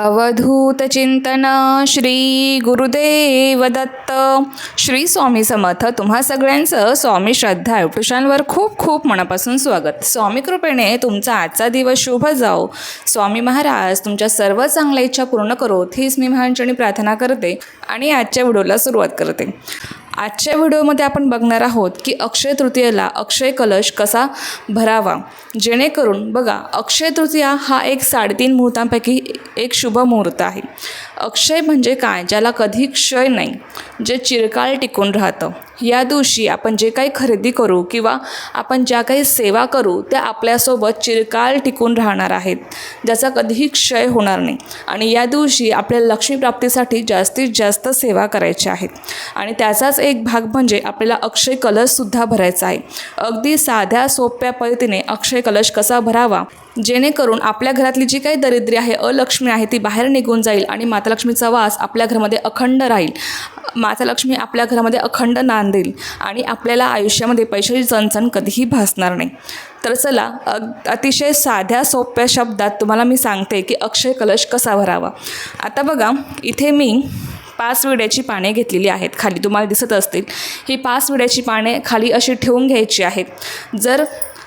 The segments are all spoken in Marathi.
अवधूत चिंतन श्री गुरुदेव दत्त. श्री स्वामी समर्थ. तुम्हा सगळ्यांचं स्वामी श्रद्धा युट्यूब खूप खूप मनापासून स्वागत. स्वामी कृपेने तुमचा आजचा दिवस शुभ जाओ. स्वामी महाराज तुमच्या सर्व चांगल्या इच्छा पूर्ण करोत हीच मी महांचणी प्रार्थना करते आणि आजच्या व्हिडिओला सुरुवात करते. आजच्या व्हिडिओमध्ये आपण बघणार आहोत की अक्षय तृतीयेला अक्षय कलश कसा भरावा. जेणेकरून बघा अक्षय तृतीया हा एक साडेतीन मुहूर्तांपैकी एक शुभ मुहूर्त आहे. अक्षय म्हणजे काय? ज्याला कधी क्षय नाही जे चिरकाळ टिकून राहतं. या दिवशी आपण जे काही खरेदी करू किंवा आपण ज्या काही सेवा करू त्या आपल्यासोबत चिरकाळ टिकून राहणार आहेत. ज्याचा कधीही क्षय होणार नाही. आणि या दिवशी आपल्या लक्ष्मीप्राप्तीसाठी जास्तीत जास्त सेवा करायच्या आहेत आणि त्याचाच एक भाग म्हणजे आपल्याला अक्षय कलशसुद्धा भरायचा आहे. अगदी साध्या सोप्या पद्धतीने अक्षय कलश कसा भरावा? जेणेकरून आपल्या घरातली जी काही दरिद्री आहे अलक्ष्मी आहे ती बाहेर निघून जाईल आणि माता लक्ष्मीचा वास आपल्या घरामध्ये अखंड राहील. माता लक्ष्मी आपल्या घरामध्ये अखंड नांदेल आणि आपल्याला आयुष्यामध्ये पैशाची चणचण कधीही भासणार नाही. तर चला अग अतिशय साध्या सोप्या शब्दात तुम्हाला मी सांगते की अक्षय कलश कसा भरावा. आता बघा इथे मी पाच विड्याची पाने घेतलेली आहेत. खाली तुम्हाला दिसत असतील. ही पाच विड्याची पाने खाली अशी ठेवून घ्यायची आहेत. जर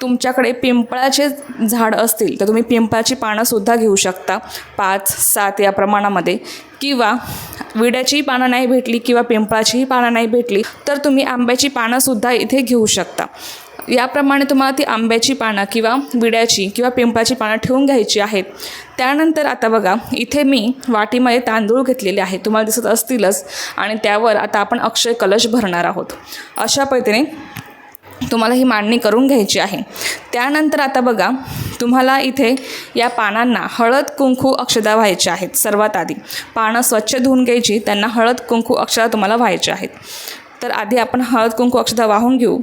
तुमच्याकडे पिंपळाचे झाड असतील तर तुम्ही पिंपळाची पानंसुद्धा घेऊ शकता. पाच सात या प्रमाणामध्ये. किंवा विड्याचीही पानं नाही भेटली किंवा पिंपळाचीही पानं नाही भेटली तर तुम्ही आंब्याची पानंसुद्धा इथे घेऊ शकता. याप्रमाणे तुम्हाला ती आंब्याची पानं किंवा विड्याची किंवा पिंपळाची पानं ठेवून घ्यायची आहेत. त्यानंतर आता बघा इथे मी वाटीमध्ये तांदूळ घेतलेले आहेत. तुम्हाला दिसत असतीलच. आणि त्यावर आता आपण अक्षय कलश भरणार आहोत. अशा पद्धतीने तुम्हाला ही मांडणी करून घ्यायची आहे. त्यानंतर आता बघा तुम्हाला इथे या पानांना हळद कुंकू अक्षदा व्हायच्या आहेत सर्वात आधी. पानं स्वच्छ धुवून घ्यायची त्यांना हळद कुंकू अक्षदा तुम्हाला व्हायचे आहेत. तर आधी आपण हळद कुंकू अक्षदा वाहून घेऊ.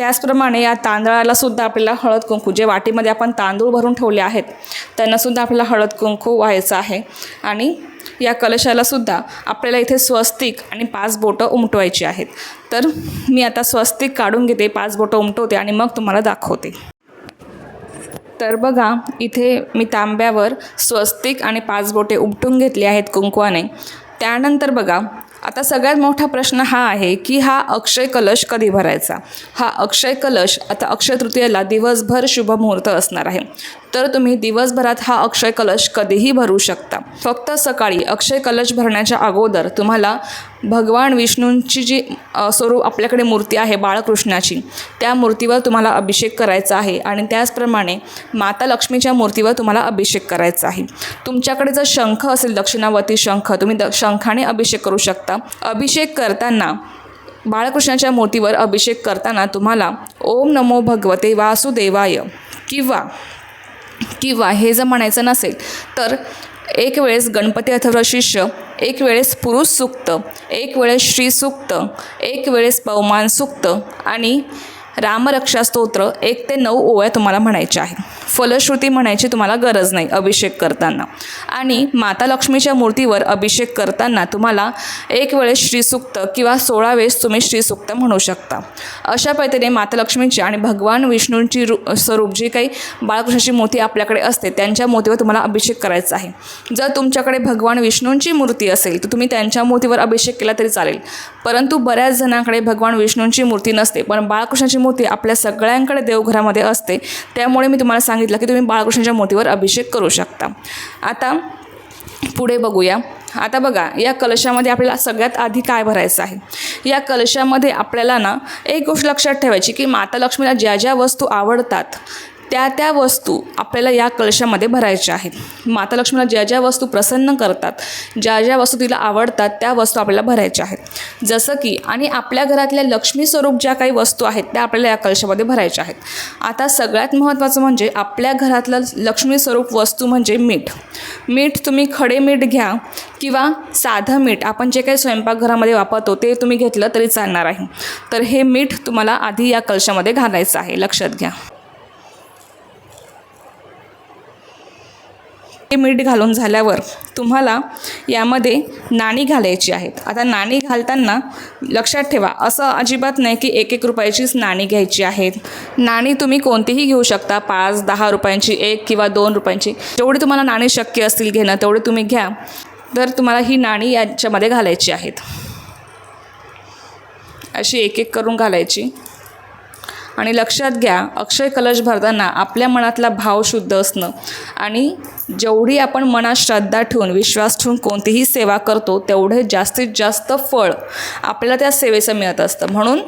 त्याचप्रमाणे या तांदळाला सुद्धा आपल्याला हळद कुंकू जे वाटीमध्ये आपण तांदूळ भरून ठेवले आहेत त्यांनासुद्धा आपल्याला हळद कुंकू व्हायचं आहे. आणि या कलशाला सुद्धा आपल्याला इथे स्वस्तिक आणि पाच बोटं उमटवायची आहेत. तर मी आता स्वस्तिक काढून घेते पाच बोटं उमटवते आणि मग तुम्हाला दाखवते. तर बघा इथे मी तांब्यावर स्वस्तिक आणि पाच बोटे उपटून घेतली आहेत कुंकवाने. त्यानंतर बघा आता सगळ्यात मोठा प्रश्न हा आहे की हा अक्षय कलश कधी भरायचा? हा अक्षय कलश आता अक्षय तृतीयेला दिवसभर शुभ मुहूर्त असणार आहे. तर तुम्ही दिवसभरात हा अक्षय कलश कधीही भरू शकता. फक्त सकाळी अक्षय कलश भरण्याच्या अगोदर तुम्हाला भगवान विष्णूंची जी स्वरूप आपल्याकडे मूर्ती आहे बाळकृष्णाची त्या मूर्तीवर तुम्हाला अभिषेक करायचा आहे आणि त्याचप्रमाणे माता लक्ष्मीच्या मूर्तीवर तुम्हाला अभिषेक करायचा आहे. तुमच्याकडे जर शंख असेल दक्षिणावती शंख तुम्ही द शंखाने अभिषेक करू शकता. अभिषेक करताना बाळकृष्णाच्या मूर्तीवर अभिषेक करताना तुम्हाला ओम नमो भगवते वासुदेवाय किंवा किंवा हे जर म्हणायचं नसेल तर एक वेळेस गणपती अथर्व शिष्य एक वेळेस पुरुष सुक्त एक वेळेस श्री सुक्त एक वेळेस पवमान सुक्त आणि रामरक्षा स्तोत्र एक ते नऊ ओव्या तुम्हाला म्हणायच्या आहे फलश्रुती म्हणायची तुम्हाला गरज नाही अभिषेक करताना. आणि माता लक्ष्मीच्या मूर्तीवर अभिषेक करताना तुम्हाला एक वेळेस श्रीसुक्त किंवा सोळा वेळेस तुम्ही श्रीसुक्त म्हणू शकता. अशा पद्धतीने माता लक्ष्मीची आणि भगवान विष्णूंची रू स्वरूप जी काही बाळकृष्णाची मूर्ती आपल्याकडे असते त्यांच्या मूर्तीवर तुम्हाला अभिषेक करायचा आहे. जर तुमच्याकडे भगवान विष्णूंची मूर्ती असेल तर तुम्ही त्यांच्या मूर्तीवर अभिषेक केला तरी चालेल. परंतु बऱ्याच जणांकडे भगवान विष्णूंची मूर्ती नसते पण बाळकृष्णाची मूर्ती आपल्या सगळ्यांकडे देवघरामध्ये असते त्यामुळे मी तुम्हाला सांगितलं की तुम्ही बाळकृष्णाच्या मूर्तीवर अभिषेक करू शकता. आता पुढे बघूया. आता बघा या कलशामध्ये आपल्याला सगळ्यात आधी काय भरायचं आहे? या कलशामध्ये आपल्याला ना एक गोष्ट लक्षात ठेवायची की माता लक्ष्मीला ज्या ज्या वस्तू आवडतात त्या त्या वस्तू आपल्याला या कलशामध्ये भरायच्या आहेत. माता लक्ष्मीला ज्या ज्या वस्तू प्रसन्न करतात ज्या ज्या वस्तू तिला आवडतात त्या वस्तू आपल्याला भरायच्या आहेत. जसं की आणि आपल्या घरातल्या लक्ष्मी स्वरूप ज्या काही वस्तू आहेत त्या आपल्याला या कलशामध्ये भरायच्या आहेत. आता सगळ्यात महत्त्वाचं म्हणजे आपल्या घरातलं लक्ष्मी स्वरूप वस्तू म्हणजे मीठ. मीठ तुम्ही खडे मीठ घ्या किंवा साधं मीठ आपण जे काही स्वयंपाकघरामध्ये वापरतो ते तुम्ही घेतलं तरी चालणार आहे. तर हे मीठ तुम्हाला आधी या कलशामध्ये घालायचं आहे. लक्षात घ्या. हे मीठ घालून झाल्यावर तुम्हाला यामध्ये नाणी घालायची आहेत. आता नाणी घालताना लक्षात ठेवा असं अजिबात नाही की एक एक रुपयाचीच नाणी घ्यायची आहेत. नाणी तुम्ही कोणतीही घेऊ शकता पाच दहा रुपयांची एक किंवा दोन रुपयांची. जेवढी तुम्हाला नाणी शक्य असतील घेणं तेवढे तुम्ही घ्या. तर तुम्हाला ही नाणी याच्यामध्ये घालायची आहेत. अशी एक एक करून घालायची. आणि लक्षात घ्या अक्षय कलश भरताना आपल्या मनातला भाव शुद्ध असणं. आणि जेवढी आपण मनात श्रद्धा ठेवून विश्वास ठेवून कोणतीही सेवा करतो तेवढे जास्तीत जास्त फळ आपल्याला त्या सेवेचं मिळत असतं. म्हणून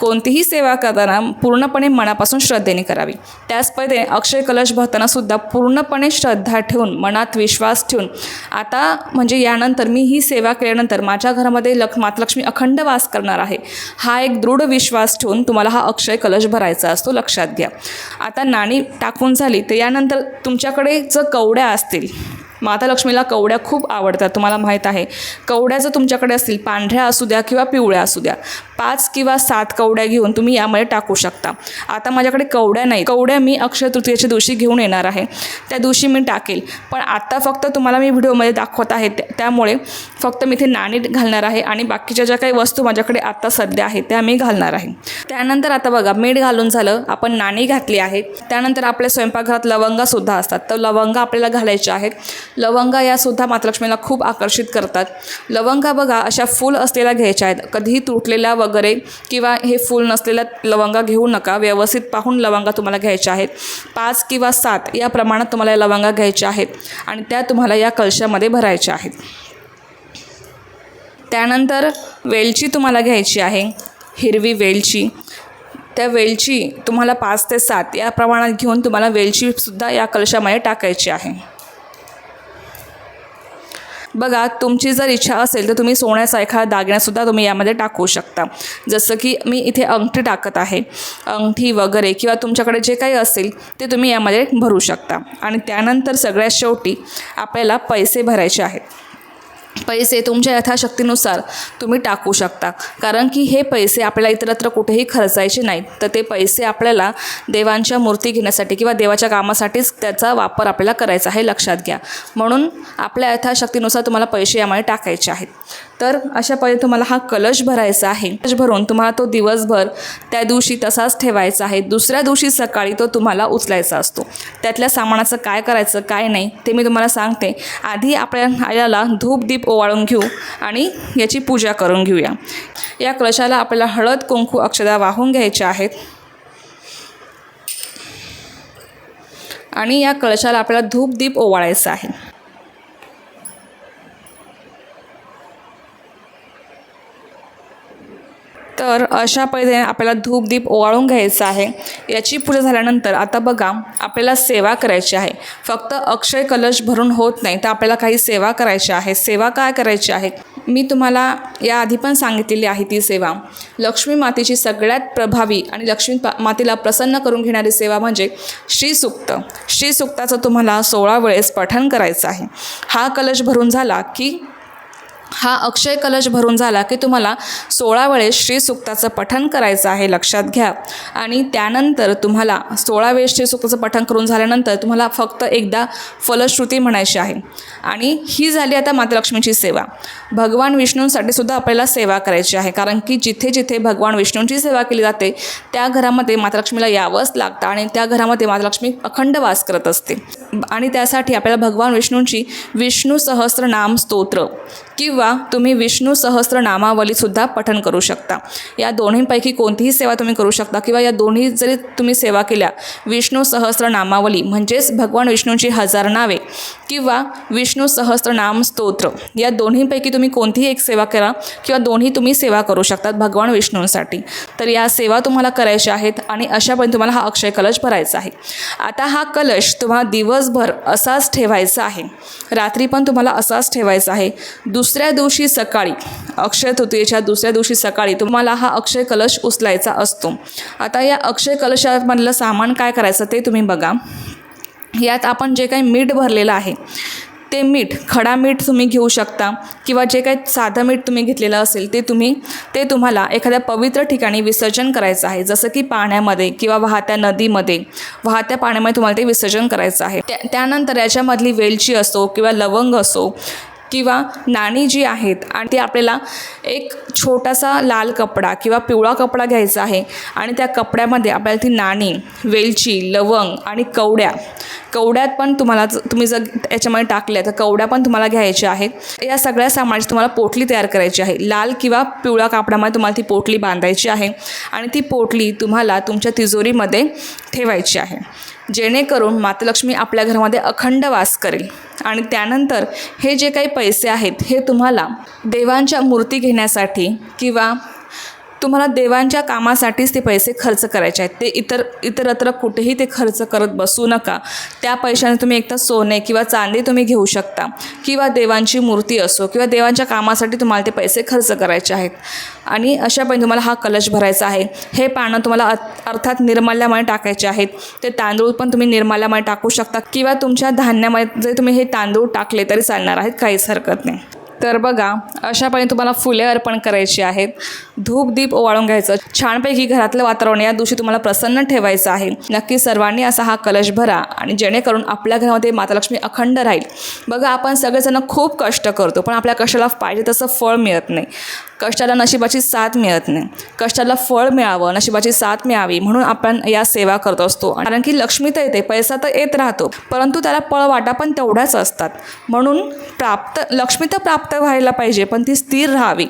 कोणतीही सेवा करताना पूर्णपणे मनापासून श्रद्धेने करावी. त्याच पद्धतीने अक्षय कलश भरताना सुद्धा पूर्णपणे श्रद्धा ठेवून मनात विश्वास ठेवून आता म्हणजे यानंतर मी ही सेवा केल्यानंतर माझ्या घरामध्ये लक्ष मातलक्ष्मी अखंड वास करणार आहे. हा एक दृढ विश्वास ठेवून तुम्हाला हा अक्षय कलश भरायचा असतो लक्षात घ्या. आता नाणी टाकून झाली तर यानंतर तुमच्याकडे जर कवड्या असतील माता लक्ष्मीला कवड्या खूप आवडतात तुम्हाला माहीत आहे. कवड्या जर तुमच्याकडे असतील पांढऱ्या असू द्या किंवा पिवळ्या असू द्या पाच किंवा सात कवड्या घेऊन तुम्ही यामध्ये टाकू शकता. आता माझ्याकडे कवड्या नाही कवड्या मी अक्षय तृतीयेच्या दिवशी घेऊन येणार आहे. त्या दिवशी मी टाकेल. पण आत्ता फक्त तुम्हाला मी व्हिडिओमध्ये दाखवत आहे त्यामुळे फक्त मी इथे नाणी घालणार आहे आणि बाकीच्या ज्या काही वस्तू माझ्याकडे आत्ता सध्या आहेत त्या मी घालणार आहे. त्यानंतर आता बघा मीठ घालून झालं आपण नाणी घातली आहे त्यानंतर आपल्या स्वयंपाकघरात लवंगासुद्धा असतात. तर लवंगा आपल्याला घालायच्या आहेत. लवंगा यासुद्धा मातलक्ष्मीला खूप आकर्षित करतात. लवंगा बघा अशा फूल असलेल्या घ्यायच्या आहेत. कधीही तुटलेल्या वगैरे किंवा हे फूल नसलेल्या लवंगा घेऊ नका. व्यवस्थित पाहून लवंगा तुम्हाला घ्यायच्या आहेत. पाच किंवा सात या प्रमाणात तुम्हाला या लवंगा घ्यायच्या आहेत आणि त्या तुम्हाला या कलशामध्ये भरायच्या आहेत. त्यानंतर वेलची तुम्हाला घ्यायची आहे. हिरवी वेलची. त्या वेलची तुम्हाला पाच ते सात या प्रमाणात घेऊन तुम्हाला वेलचीसुद्धा या कलशामध्ये टाकायची आहे. बघा तुमची जर इच्छा असेल तर तुम्ही सोन्याचा एखादा दागिनासुद्धा तुम्ही यामध्ये टाकू शकता. जसं की मी इथे अंगठी टाकत आहे. अंगठी वगैरे किंवा तुमच्याकडे जे काही असेल ते तुम्ही यामध्ये भरू शकता. आणि त्यानंतर सगळ्यात शेवटी आपल्याला पैसे भरायचे आहेत. पैसे तुमच्या यथाशक्तीनुसार तुम्ही टाकू शकता. कारण की हे पैसे आपल्याला इतरत्र कुठेही खर्चायचे नाहीत. तर ते पैसे आपल्याला देवांच्या मूर्ती घेण्यासाठी किंवा देवाच्या कामासाठीच त्याचा वापर आपल्याला करायचा आहे लक्षात घ्या. म्हणून आपल्या यथाशक्तीनुसार तुम्हाला पैसे यामध्ये टाकायचे आहेत. तर अशा पद्धतीने तुम्हाला हा कलश भरायचा आहे. कलश भरून तुम्हाला तो दिवसभर त्या दिवशी तसाच ठेवायचा आहे. दुसऱ्या दिवशी सकाळी तो तुम्हाला उचलायचा असतो. त्यातल्या सामानाचं काय करायचं काय नाही ते मी तुम्हाला सांगते. आधी आपल्या याला धूप दीप ओवाळून घेऊ आणि याची पूजा करून घेऊया. या कलशाला आपल्याला हळद कुंकू अक्षदा वाहून घ्यायच्या आहेत. आणि या कलशाला आपल्याला धूप दीप ओवाळायचं आहे. तर अशा पद्धतीने आपल्याला धूपदीप ओवाळून घ्यायचं आहे. याची पूजा झाल्यानंतर आता बघा आपल्याला सेवा करायची आहे. फक्त अक्षय कलश भरून होत नाही तर आपल्याला काही सेवा करायची आहे. सेवा काय करायची आहे? मी तुम्हाला याआधी पण सांगितलेली आहे ती सेवा. लक्ष्मी मातेची सगळ्यात प्रभावी आणि लक्ष्मी पा मातेला प्रसन्न करून घेणारी सेवा म्हणजे श्रीसुक्त. श्रीसुक्ताचं तुम्हाला सोळा वेळेस पठण करायचं आहे. हा कलश भरून झाला की हा अक्षय कलश भरून झाला की तुम्हाला सोळा वेळेस श्रीसुक्ताचं पठण करायचं आहे लक्षात घ्या. आणि त्यानंतर तुम्हाला सोळा वेळेस श्रीसुक्ताचं पठण करून झाल्यानंतर तुम्हाला फक्त एकदा फलश्रुती म्हणायची आहे. आणि ही झाली आता मातालक्ष्मीची सेवा. भगवान विष्णूंसाठी सुद्धा आपल्याला सेवा करायची आहे कारण की जिथे जिथे भगवान विष्णूंची सेवा केली जाते त्या घरामध्ये मातालक्ष्मीला यावंच लागतं आणि त्या घरामध्ये मातालक्ष्मी अखंड वास करत असते. आणि त्यासाठी आपल्याला भगवान विष्णूंची विष्णू सहस्र नाम स्तोत्र किंवा तुम्ही विष्णू सहस्र नामावलीसुद्धा पठन करू शकता. या दोन्हीपैकी कोणतीही सेवा तुम्ही करू शकता किंवा या दोन्ही जरी तुम्ही सेवा केल्या विष्णू सहस्र नामावली म्हणजेच भगवान विष्णूंची हजार नावे किंवा विष्णू सहस्र नाम स्तोत्र या दोन्हीपैकी तुम्ही कोणतीही एक सेवा करा किंवा दोन्ही तुम्ही सेवा करू शकतात भगवान विष्णूंसाठी. तर या सेवा तुम्हाला करायच्या आहेत आणि अशा पण तुम्हाला हा अक्षय कलश भरायचा आहे. आता हा कलश तुम्हाला दिवसभर असाच ठेवायचा आहे. रात्री पण तुम्हाला असाच ठेवायचा आहे. दुसऱ्या दिवशी सकाळी अक्षय तृतीयेच्या दुसऱ्या दिवशी सकाळी तुम्हाला हा अक्षय कलश उचलायचा असतो. आता या अक्षय कलशामधलं सामान काय करायचं ते तुम्ही बघा. यात आपण जे काही मीठ भरलेलं आहे ते मीठ खडा मीठ तुम्ही घेऊ शकता किंवा जे काही साधं मीठ तुम्ही घेतलेलं असेल ते तुम्ही ते तुम्हाला एखाद्या पवित्र ठिकाणी विसर्जन करायचं आहे. जसं की पाण्यामध्ये किंवा वाहत्या नदीमध्ये वाहत्या पाण्यामध्ये तुम्हाला ते विसर्जन करायचं आहे. त्या त्यानंतर याच्यामधली वेलची असो किंवा लवंग असो किंवा नाणी जी आहेत आणि ती आपल्याला एक छोटासा लाल कपडा किंवा पिवळा कपडा घ्यायचा आहे आणि त्या कपड्यामध्ये आपल्याला ती नाणी वेलची लवंग आणि कवड्या कवड्यात पण तुम्हाला तुम्ही जर याच्यामध्ये टाकल्या तर कवड्या पण तुम्हाला घ्यायच्या आहेत. या सगळ्या सामानाची तुम्हाला पोटली तयार करायची आहे. लाल किंवा पिवळा कापडामध्ये तुम्हाला ती पोटली बांधायची आहे आणि ती पोटली तुम्हाला तुमच्या तिजोरीमध्ये ठेवायची आहे. जेणेकरून मातालक्ष्मी आपल्या घरामध्ये अखंड वास करेल. आणि त्यानंतर हे जे काही पैसे आहेत हे तुम्हाला देवांच्या मूर्ती घेण्यासाठी किंवा तुम्हाला देवांच्या कामासाठीच ते पैसे खर्च करायचे आहेत. ते इतर इतरत्र कुठेही ते खर्च करत बसू नका. त्या पैशाने तुम्ही एकतर सोने किंवा चांदी तुम्ही घेऊ शकता. किंवा देवांची मूर्ती असो किंवा देवांच्या कामासाठी तुम्हाला ते पैसे खर्च करायचे आहेत. आणि अशा पण तुम्हाला हा कलश भरायचा आहे. हे पानं तुम्हाला अर्थात निर्माल्यामध्ये टाकायचे आहेत. ते तांदूळ पण तुम्ही निर्माल्यामध्ये टाकू शकता. किंवा तुमच्या धान्यामध्ये जरी तुम्ही हे तांदूळ टाकले तरी चालणार आहेत. काहीच हरकत नाही. तर बघा अशापणे तुम्हाला फुले अर्पण करायची आहेत. धूप दीप ओवाळून घ्यायचं. छानपैकी घरातलं वातावरण या दिवशी तुम्हाला प्रसन्न ठेवायचं आहे. नक्की सर्वांनी असा हा कलश भरा आणि जेणेकरून आपल्या घरामध्ये मातालक्ष्मी अखंड राहील. बघा आपण सगळेजण खूप कष्ट करतो पण आपल्या कष्टाला पाहिजे तसं फळ मिळत नाही. कष्टाला नशिबाची साथ मिळत नाही. कष्टाला फळ मिळावं नशिबाची साथ मिळावी म्हणून आपण या सेवा करत असतो. कारण की लक्ष्मी तर येते पैसा तर येत राहतो परंतु त्याला पळवाटा पण तेवढ्याच असतात. म्हणून प्राप्त लक्ष्मी तर प्राप्त व्हायला पाहिजे पण ती स्थिर राहावी.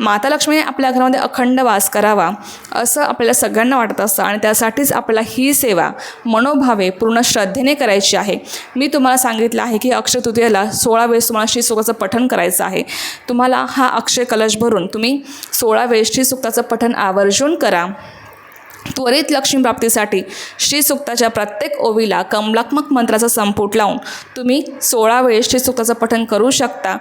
माता लक्ष्मीने आपल्या घरामध्ये अखंड वास करावा असं आपल्याला सगळ्यांना वाटत असतं आणि त्यासाठीच आपल्याला ही सेवा मनोभावे पूर्ण श्रद्धेने करायची आहे. मी तुम्हाला सांगितलं आहे की अक्षय तृतीयेला सोळा वेळेस तुम्हाला श्रीसुखाचं पठण करायचं आहे. तुम्हाला हा अक्षय कलश भरून तुम्ही सोळा वेळेस श्रीसुक्ताचं पठण आवर्जून करा. त्वरित लक्ष्मी प्राप्तीसाठी श्रीसुक्ताच्या प्रत्येक ओवीला कमलात्मक मंत्राचा संपुट लावून तुम्ही सोळा वेळेस श्रीसुक्ताचं पठण करू शकता.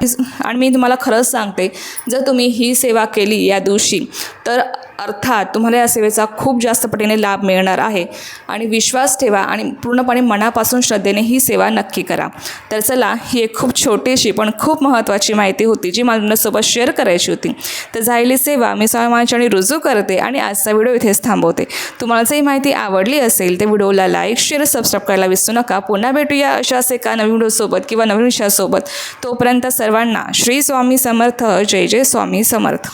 आणि मी तुम्हाला खरंच सांगते जर तुम्ही ही सेवा केली या दिवशी तर अर्थात तुम्हाला या सेवेचा खूप जास्त पटीने लाभ मिळणार आहे. आणि विश्वास ठेवा आणि पूर्णपणे मनापासून श्रद्धेने ही सेवा नक्की करा. तर चला ही एक खूप छोटीशी पण खूप महत्त्वाची माहिती होती जी माझ्यासोबत शेअर करायची होती. तर झालेली सेवा मी स्वामीमांच्याने रुजू करते आणि आजचा व्हिडिओ इथेच थांबवते. तुम्हाला जर ही माहिती आवडली असेल तर व्हिडिओला लाईक शेअर सबस्क्राईब करायला विसरू नका. पुन्हा भेटूया अशाच एका नवीन व्हिडिओसोबत किंवा नवीन विषयासोबत. तोपर्यंत सर्वांना श्री स्वामी समर्थ जय जय स्वामी समर्थ.